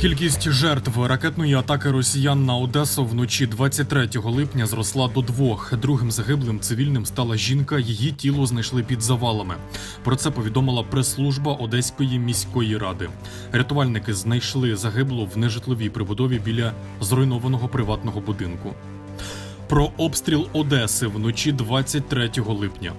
Кількість жертв ракетної атаки росіян на Одесу вночі 23 липня зросла до двох. Другим загиблим цивільним стала жінка. Її тіло знайшли під завалами. Про це повідомила прес-служба Одеської міської ради. Рятувальники знайшли загиблу в нежитловій прибудові біля зруйнованого приватного будинку. Про обстріл Одеси вночі 23 липня.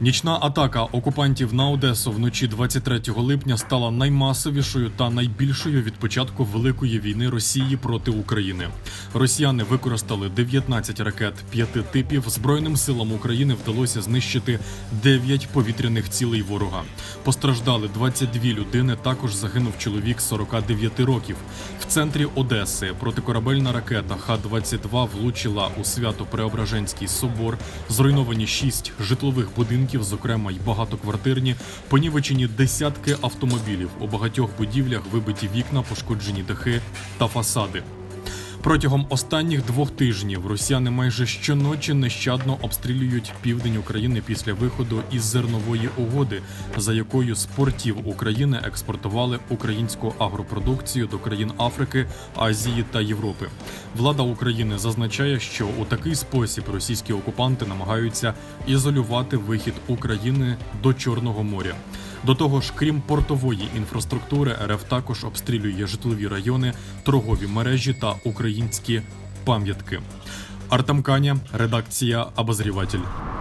Нічна атака окупантів на Одесу вночі 23 липня стала наймасовішою та найбільшою від початку великої війни Росії проти України. Росіяни використали 19 ракет п'яти типів. Збройним силам України вдалося знищити 9 повітряних цілей ворога. Постраждали 22 людини. Також загинув чоловік 49 років. В центрі Одеси протикорабельна ракета Х-22 влучила у свято-преображенський собор. Зруйновані 6 житлових будинків, зокрема й багатоквартирні, понівечені десятки автомобілів. У багатьох будівлях вибиті вікна, пошкоджені дахи та фасади. Протягом останніх двох тижнів росіяни майже щоночі нещадно обстрілюють південь України після виходу із зернової угоди, за якою з портів України експортували українську агропродукцію до країн Африки, Азії та Європи. Влада України зазначає, що у такий спосіб російські окупанти намагаються ізолювати вихід України до Чорного моря. До того ж, крім портової інфраструктури, РФ також обстрілює житлові райони, торгові мережі та українські пам'ятки. Артем Каня, редакція Обозріватель.